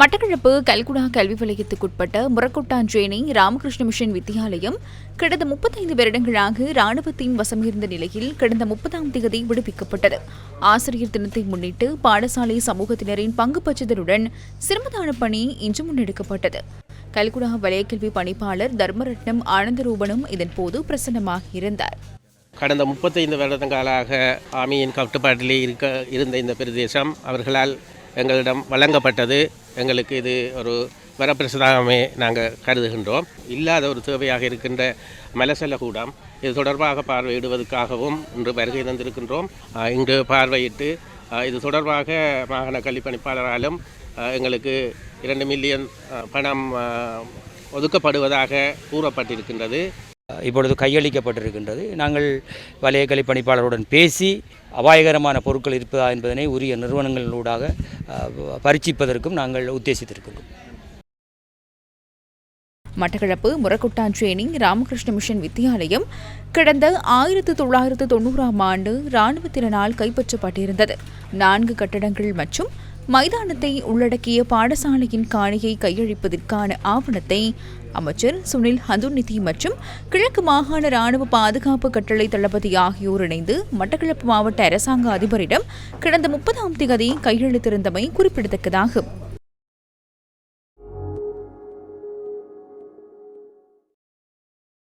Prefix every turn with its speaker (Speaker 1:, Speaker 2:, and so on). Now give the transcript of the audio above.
Speaker 1: மட்டக்களப்பு கல்குடா கல்வி வலயத்துக்குட்பட்ட முரக்கொட்டாஞ்சேனை ராமகிருஷ்ண மிஷன் வித்தியாலயம் கடந்த முப்பத்தைந்து வருடங்களாக ராணுவத்தின் வசமிருந்த நிலையில் கடந்த முப்பதாம் தேதி விடுவிக்கப்பட்டது. ஆசிரியர் தினத்தை முன்னிட்டு பாடசாலை சமூகத்தினரின் பங்கு பற்றுதலுடன் சிரமதான பணி இன்று முன்னெடுக்கப்பட்டது. கல்குடா வலயக்கல்வி பணிப்பாளர் தர்மரட்னம் ஆனந்தரூபனும் இதன்போது பிரசன்னமாக இருந்தார்.
Speaker 2: கடந்த முப்பத்தைந்து வருடங்களாக ஆமியின் கட்டுப்பாட்டிலே இருக்க இருந்த இந்த பிரதேசம் அவர்களால் எங்களிடம் வழங்கப்பட்டது. எங்களுக்கு இது ஒரு வரப்பிரசாதமே நாங்கள் கருதுகின்றோம். இல்லாத ஒரு தேவையாக இருக்கின்ற மலசல கூடம் இது தொடர்பாக பார்வையிடுவதற்காகவும் இன்று வருகை தந்திருக்கின்றோம். இங்கு பார்வையிட்டு இது தொடர்பாக மாகாண கல்விப்பணிப்பாளராலும் எங்களுக்கு இரண்டு மில்லியன் பணம் ஒதுக்கப்படுவதாக கூறப்பட்டிருக்கின்றது.
Speaker 3: இப்பொழுது கையளிக்கப்பட்டிருக்கின்றது. நாங்கள் வலயக்கலை பணிப்பாளருடன் பேசி அபாயகரமான பொருட்கள் இருப்பதா என்பதனை உரிய நிறுவனங்களூடாக பரீட்சிப்பதற்கும் நாங்கள் உத்தேசித்திருக்கின்றோம்.
Speaker 1: மட்டக்களப்பு முரக்கொட்டாஞ்சேனி ராமகிருஷ்ண மிஷன் வித்தியாலயம் கடந்த ஆயிரத்து தொள்ளாயிரத்து தொண்ணூறாம் ஆண்டு இராணுவத்தினரால் கைப்பற்றப்பட்டிருந்தது. நான்கு கட்டடங்கள் மற்றும் மைதானத்தை உள்ளடக்கிய பாடசாலையின் காணியை கையளிப்பதற்கான ஆவணத்தை அமைச்சர் சுனில் ஹந்துநிதி மற்றும் கிழக்கு மாகாண ராணுவ பாதுகாப்பு கட்டளை தளபதி ஆகியோர் இணைந்து மட்டக்களப்பு மாவட்ட அரசாங்க அதிபரிடம் கடந்த முப்பதாம் தேதி கையெழுத்திருந்தமை குறிப்பிடத்தக்கதாகும்.